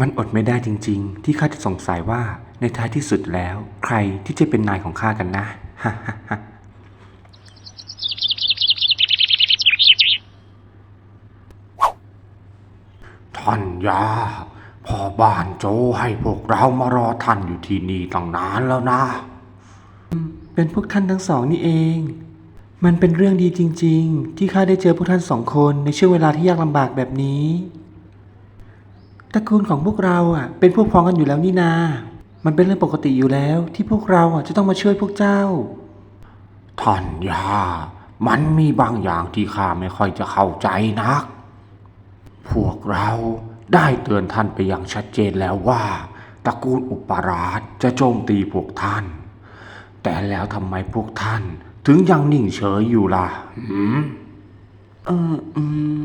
มันอดไม่ได้จริง ๆ ที่ข้าจะสงสัยว่าในท้ายที่สุดแล้ว ใครที่จะเป็นนายของข้ากันนะท่านยาพ่อบ้านโจให้พวกเรามารอท่านอยู่ที่นี่ตั้งนานแล้วนะ เป็นพวกท่านทั้งสองนี่เอง มันเป็นเรื่องดีจริง ๆ ที่ข้าได้เจอพวกท่านสองคนในช่วงเวลาที่ยากลำบากแบบนี้ ตระกูลของพวกเราอะเป็นพวกพ้องกันอยู่แล้วนี่นา มันเป็นเรื่องปกติอยู่แล้ว ที่พวกเราอะจะต้องมาช่วยพวกเจ้า ท่านยามันมีบางอย่างที่ข้าไม่ค่อยจะเข้าใจนัก พวกเราได้เตือนท่านไปอย่างชัดเจนแล้วว่า ตระกูลอุปราชจะโจมตีพวกท่าน แต่แล้วทำไมพวกท่าน ถึงยังนิ่งเฉยอยู่ล่ะ หืม เอออืม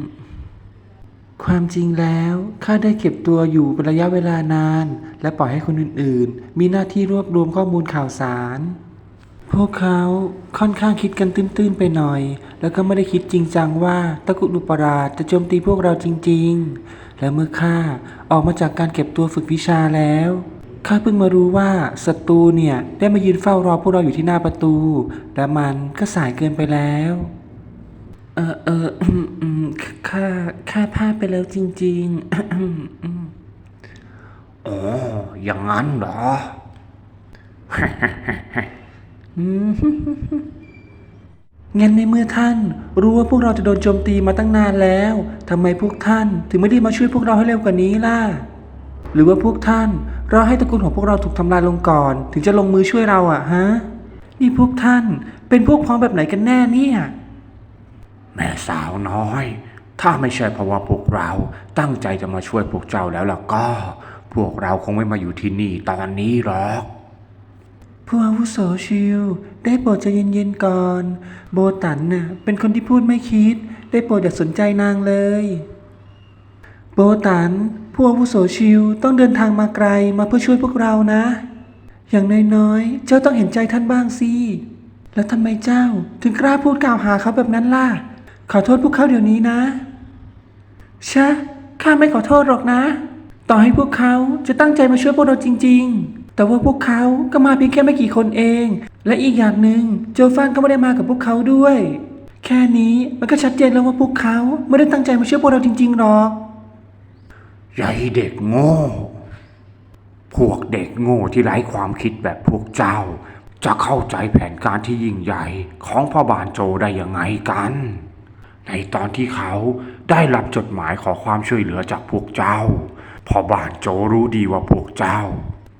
ความจริงแล้วข้าได้เก็บตัวอยู่เป็นระยะเวลานาน และปล่อยให้คนอื่นๆ มีหน้าที่รวบรวมข้อมูลข่าวสาร พวกเขาค่อนข้างคิดกันตื้นๆไปหน่อย แล้วก็ไม่ได้คิดจริงจังว่าตะกุลุปราชจะโจมตีพวกเราจริง ๆ และเมื่อข้าออกมาจากการเก็บตัวฝึกวิชาแล้วข้าเพิ่งมารู้ว่าศัตรูเนี่ยได้มายืนเฝ้ารอพวกเราอยู่ที่หน้าประตู และมันก็สายเกินไปแล้ว เออเอออืมอืมข้าข้าพลาดไปแล้วจริงๆอืมอืมอ๋อ อย่างนั้นเหรอ อืมงั้นในเมื่อท่าน รู้ว่าพวกเราจะโดนโจมตีมาตั้งนานแล้วทำไมพวกท่านถึงไม่ได้มาช่วยพวกเราให้เร็วกว่านี้ล่ะ หรือว่าพวกท่านรอให้ตระกูลของพวกเราถูกทำลายลงก่อน ถึงจะลงมือช่วยเราอะฮะ นี่พวกท่านเป็นพวกพ้องแบบไหนกันแน่เนี่ย แม่สาวน้อย ถ้าไม่ใช่เพราะว่าพวกเราตั้งใจจะมาช่วยพวกเจ้าแล้วล่ะก็ พวกเราคงไม่มาอยู่ที่นี่ตอนนี้หรอกผู้อาวุโสชิวได้โปรดใจเย็นๆก่อน โบตันน่ะเป็นคนที่พูดไม่คิด ได้โปรดอย่าสนใจนางเลย โบตันผู้อาวุโสชิวต้องเดินทางมาไกลมาเพื่อช่วยพวกเรานะ อย่างน้อยๆเจ้าต้องเห็นใจท่านบ้างสิแล้วทำไมเจ้าถึงกล้าพูดกล่าวหาเขาแบบนั้นล่ะ ขอโทษพวกเขาเดี๋ยวนี้นะชะข้าไม่ขอโทษหรอกนะ ต่อให้พวกเขาจะตั้งใจมาช่วยพวกเราจริง ๆ แต่ว่าพวกเขาก็มาเพียงแค่ไม่กี่คนเอง และอีกอย่างหนึ่งโจฟานก็ไม่ได้มากับพวกเขาด้วย แค่นี้มันก็ชัดเจนแล้วว่าพวกเขาไม่ได้ตั้งใจมาช่วยพวกเราจริงๆหรอกใหญ่เด็กโง่ พวกเด็กโง่ที่ไร้ความคิดแบบพวกเจ้า จะเข้าใจแผนการที่ยิ่งใหญ่ของพ่อบานโจได้ยังไงกัน ในตอนที่เขาได้รับจดหมายขอความช่วยเหลือจากพวกเจ้าพ่อบานโจรู้ดีว่าพวกเจ้า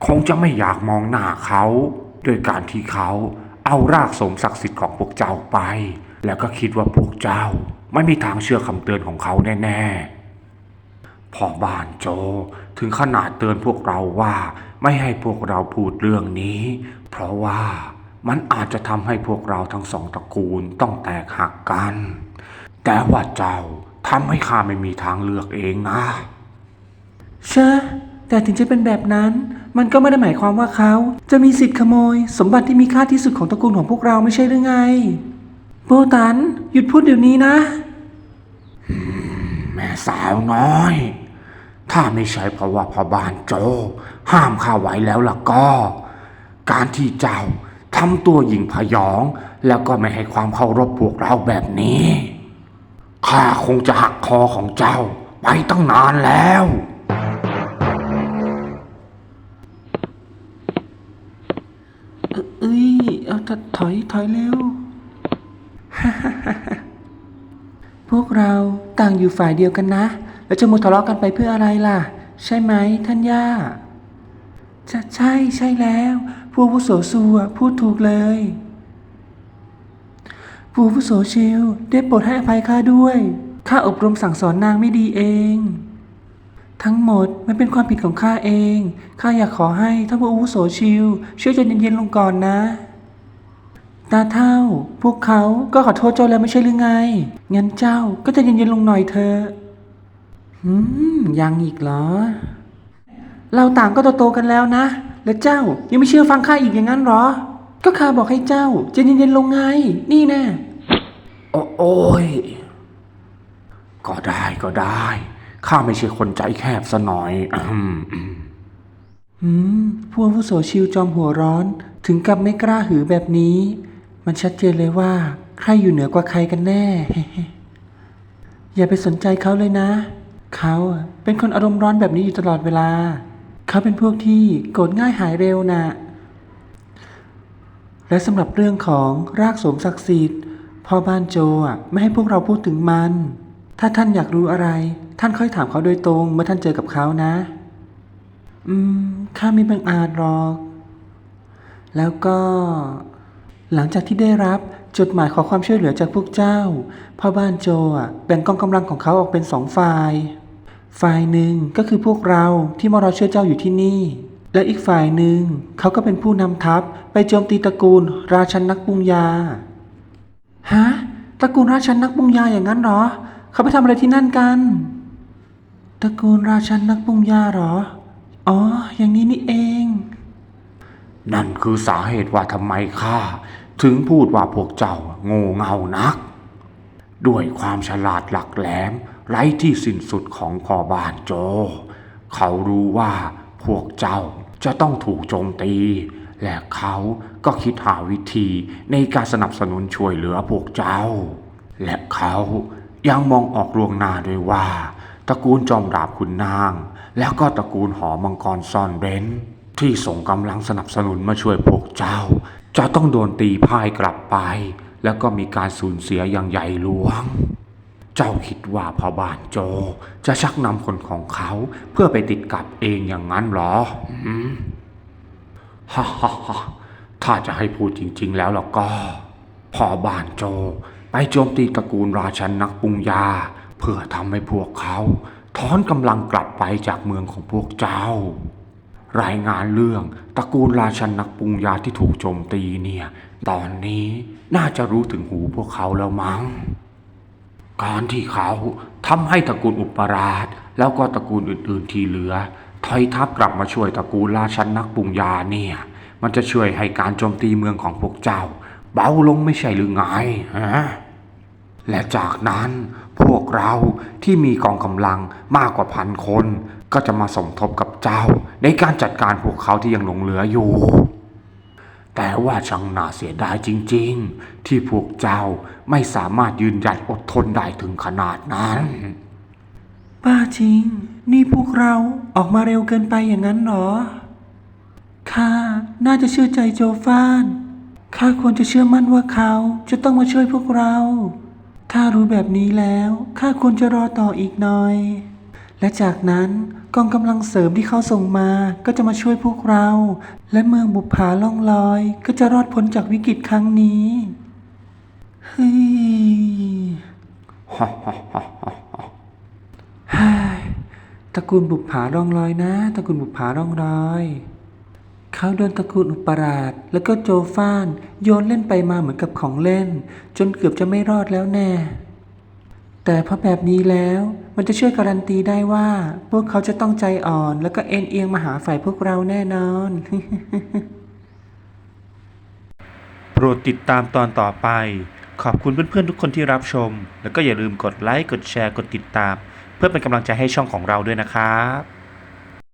คงจะไม่อยากมองหน้าเขาโดยการที่เขาเอารากสมศักดิ์สิทธิ์ของพวกเจ้าไป แล้วก็คิดว่าพวกเจ้า ไม่มีทางเชื่อคำเตือนของเขาแน่ๆพ่อบ้านโจถึงขนาดเตือนพวกเราว่าไม่ให้พวกเราพูดเรื่องนี้ เพราะว่ามันอาจจะทำให้พวกเราทั้งสองตระกูลต้องแตกหักกัน แต่ว่าเจ้าทำให้ข้าไม่มีทางเลือกเองนะเชอะแต่ถึงจะเป็นแบบนั้น มันก็ไม่ได้หมายความว่าเขาจะมีสิทธิ์ขโมย สมบัติที่มีค่าที่สุดของตระกูลของพวกเราไม่ใช่หรือไง โบตัน หยุดพูดเดี๋ยวนี้นะ แม่สาวน้อย ถ้าไม่ใช่เพราะว่าพ่อบ้านโจ ห้ามข้าไว้แล้วล่ะก็ การที่เจ้าทำตัวหญิงพยอง แล้วก็ไม่ให้ความเคารพพวกเราแบบนี้ ข้าคงจะหักคอของเจ้า ไปตั้งนานแล้ว เอ้ย เอาถอยถอยเร็ว พวกเราต่างอยู่ฝ่ายเดียวกันนะ แล้วจะมัวทะเลาะกันไปเพื่ออะไรล่ะ ใช่ไหมท่านย่าจะใช่ใช่แล้ว ผู้วุโสซูอะพูดถูกเลย ผู้อาวุโสชิวได้โปรดให้อภัยข้าด้วย ข้าอบรมสั่งสอนนางไม่ดีเอง ทั้งหมดมันเป็นความผิดของข้าเอง ข้าอยากขอให้ท่านผู้อาวุโสชิวช่วยใจเย็นๆลงก่อนนะ ตาเท่า พวกเขาก็ขอโทษเจ้าแล้วไม่ใช่หรือไง งั้นเจ้าก็ใจะเย็นๆลงหน่อยเถอะอืมยังอีกเหรอ เราต่างก็โตๆกันแล้วนะ แล้วเจ้ายังไม่เชื่อฟังข้าอีกอย่างนั้นเหรอ ก็ข้าบอกให้เจ้าใจะเย็นๆลงไง นี่แน่โอ้โอยก็ได้ก็ได้ ข้าไม่ใช่คนใจแคบซะหน่อยอืมอืมหืมผู้อาวุโสชิวจอมหัวร้อนถึงกับไม่กล้าหือแบบนี้ มันชัดเจนเลยว่า ใครอยู่เหนือกว่าใครกันแน่ อย่าไปสนใจเขาเลยนะ เขาอะเป็นคนอารมณ์ร้อนแบบนี้อยู่ตลอดเวลา เขาเป็นพวกที่โกรธง่ายหายเร็วนะ และสำหรับเรื่องของรากสมศักดิ์สิทธิ์พ่อบ้านโจอะไม่ให้พวกเราพูดถึงมัน ถ้าท่านอยากรู้อะไร ท่านค่อยถามเขาโดยตรงเมื่อท่านเจอกับเขานะ อืมข้าไม่บังอาจหรอก แล้วก็ หลังจากที่ได้รับจดหมายขอความช่วยเหลือจากพวกเจ้า พ่อบ้านโจอะแบ่งกองกำลังของเขาออกเป็นสองฝ่าย ฝ่ายหนึ่งก็คือพวกเราที่มารอเชื่อเจ้าอยู่ที่นี่ และอีกฝ่ายหนึ่งเขาก็เป็นผู้นำทัพไปโจมตีตระกูลราชันนักปรุงยา ฮะ ตระกูลราชันนักปรุงยาอย่างนั้นเหรอ เขาไปทำอะไรที่นั่นกัน ตระกูลราชันนักปรุงยาเหรอ อ๋อ อย่างนี้นี่เอง นั่นคือสาเหตุว่าทำไมข้าถึงพูดว่าพวกเจ้าโง่เง่านัก ด้วยความฉลาดหลักแหลมไร้ที่สิ้นสุดของพ่อบ้านโจ เขารู้ว่าพวกเจ้า จะต้องถูกโจมตี และเขาก็คิดหาวิธีในการสนับสนุนช่วยเหลือพวกเจ้า และเขายังมองออกลวงหน้าด้วยว่าตระกูลจอมดาบขุนนาง แล้วก็ตระกูลหอมังกรซ่อนเร้น ที่ส่งกำลังสนับสนุนมาช่วยพวกเจ้า จะต้องโดนตีพ่ายกลับไป แล้วก็มีการสูญเสียอย่างใหญ่หลวง เจ้าคิดว่าพ่อบ้านโจ จะชักนำคนของเขาเพื่อไปติดกับเองอย่างนั้นหรอหืมฮ่าฮ่าฮ่าถ้าจะให้พูดจริง ๆ แล้วล่ะก็พ่อบ้านโจ ไปโจมตีตระกูลราชันนักปรุงยา เพื่อทำให้พวกเขาถอนกำลังกลับไปจากเมืองของพวกเจ้า รายงานเรื่องตระกูลราชันนักปรุงยาที่ถูกโจมตีเนี่ย ตอนนี้น่าจะรู้ถึงหูพวกเขาแล้วมั้ง การที่เขาทำให้ตระกูลอุปราช แล้วก็ตระกูลอื่น ๆ ที่เหลือถอยทัพกลับมาช่วยตระกูลราชันนักปรุงยาเนี่ย มันจะช่วยให้การโจมตีเมืองของพวกเจ้า เบาลงไม่ใช่หรือไงฮะและจากนั้นพวกเราที่มีกองกำลังมากกว่าพันคน ก็จะมาสมทบกับเจ้า ในการจัดการพวกเขาที่ยังหลงเหลืออยู่ แต่ว่าช่างน่าเสียดายจริงๆ ที่พวกเจ้าไม่สามารถยืนหยัดอดทนได้ถึงขนาดนั้น ป้าจริง นี่พวกเราออกมาเร็วเกินไปอย่างนั้นเหรอ ข้าน่าจะเชื่อใจโจฟานข้าควรจะเชื่อมั่นว่าเขาจะต้องมาช่วยพวกเรา ถ้ารู้แบบนี้แล้วข้าควรจะรอต่ออีกหน่อย และจากนั้นกองกำลังเสริมที่เขาส่งมาก็จะมาช่วยพวกเรา และเมืองบุปผาล่องลอย ก็จะรอดพ้นจากวิกฤตครั้งนี้เฮ้ยฮ่าฮ่ตระกูลบุปผาร่องรอยนะตระกูลบุปผาร่องรอย เขาโดนตระกูลอุปราชแล้วก็โจฟานโยนเล่นไปมาเหมือนกับของเล่น จนเกือบจะไม่รอดแล้วแน่ แต่พอแบบนี้แล้วมันจะช่วยการันตีได้ว่า พวกเขาจะต้องใจอ่อน แล้วก็เอ็นเอียงมาหาฝ่ายพวกเราแน่นอน โปรดติดตามตอนต่อไป ขอบคุณเพื่อนๆทุกคนที่รับชม แล้วก็อย่าลืมกดไลค์ กดแชร์ กดติดตาม เพื่อเป็นกำลังใจให้ช่องของเราด้วยนะครับ